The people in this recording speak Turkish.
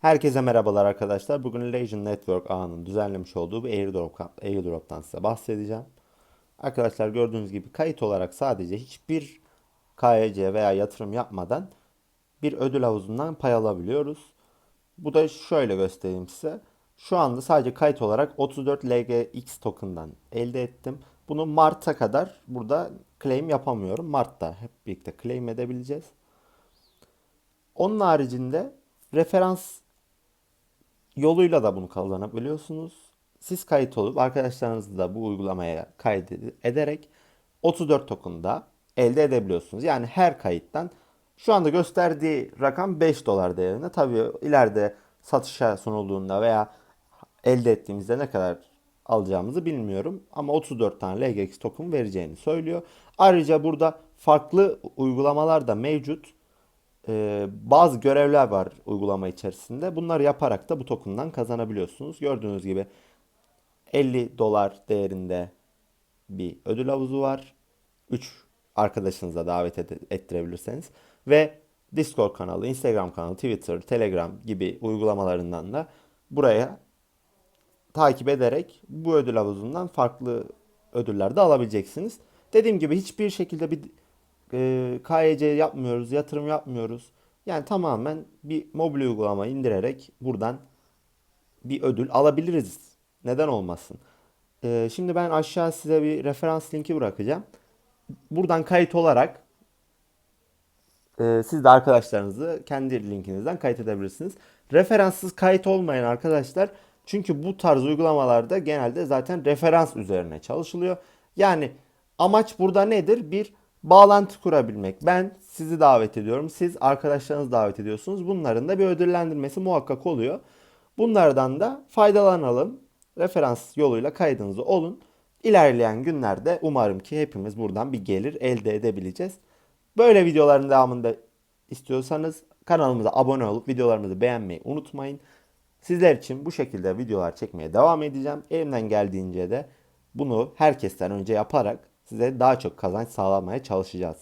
Herkese merhabalar arkadaşlar. Bugün Legion Network ağının düzenlemiş olduğu bir airdrop, airdrop'tan size bahsedeceğim. Arkadaşlar gördüğünüz gibi kayıt olarak sadece hiçbir KYC veya yatırım yapmadan bir ödül havuzundan pay alabiliyoruz. Bu da şöyle göstereyim size. Şu anda sadece kayıt olarak 34 LGX token'dan elde ettim. Bunu Mart'a kadar burada claim yapamıyorum. Mart'ta hep birlikte claim edebileceğiz. Onun haricinde referans yoluyla da bunu kazanabiliyorsunuz. Siz kayıt olup arkadaşlarınızı da bu uygulamaya kaydederek 34 token da elde edebiliyorsunuz. Yani her kayıttan şu anda gösterdiği rakam 5 dolar değerinde. Tabii ileride satışa sunulduğunda veya elde ettiğimizde ne kadar alacağımızı bilmiyorum. Ama 34 tane LGX token vereceğini söylüyor. Ayrıca burada farklı uygulamalar da mevcut. Ee, bazı görevler var uygulama içerisinde. Bunları yaparak da bu token'dan kazanabiliyorsunuz. Gördüğünüz gibi 50 dolar değerinde bir ödül havuzu var. 3 arkadaşınıza davet ettirebilirseniz. Ve Discord kanalı, Instagram kanalı, Twitter, Telegram gibi uygulamalarından da buraya takip ederek bu ödül havuzundan farklı ödüller de alabileceksiniz. Dediğim gibi hiçbir şekilde bir e, KYC yapmıyoruz, yatırım yapmıyoruz. Yani tamamen bir mobil uygulama indirerek buradan bir ödül alabiliriz. Neden olmasın? E, şimdi ben aşağı size bir referans linki bırakacağım. Buradan kayıt olarak e, siz de arkadaşlarınızı kendi linkinizden kayıt edebilirsiniz. Referanssız kayıt olmayan arkadaşlar çünkü bu tarz uygulamalarda genelde zaten referans üzerine çalışılıyor. Yani amaç burada nedir? Bir bağlantı kurabilmek. Ben sizi davet ediyorum. Siz arkadaşlarınızı davet ediyorsunuz. Bunların da bir ödüllendirmesi muhakkak oluyor. Bunlardan da faydalanalım. Referans yoluyla kaydınızı olun. İlerleyen günlerde umarım ki hepimiz buradan bir gelir elde edebileceğiz. Böyle videoların devamında istiyorsanız kanalımıza abone olup videolarımızı beğenmeyi unutmayın. Sizler için bu şekilde videolar çekmeye devam edeceğim. Elimden geldiğince de bunu herkesten önce yaparak size daha çok kazanç sağlamaya çalışacağız.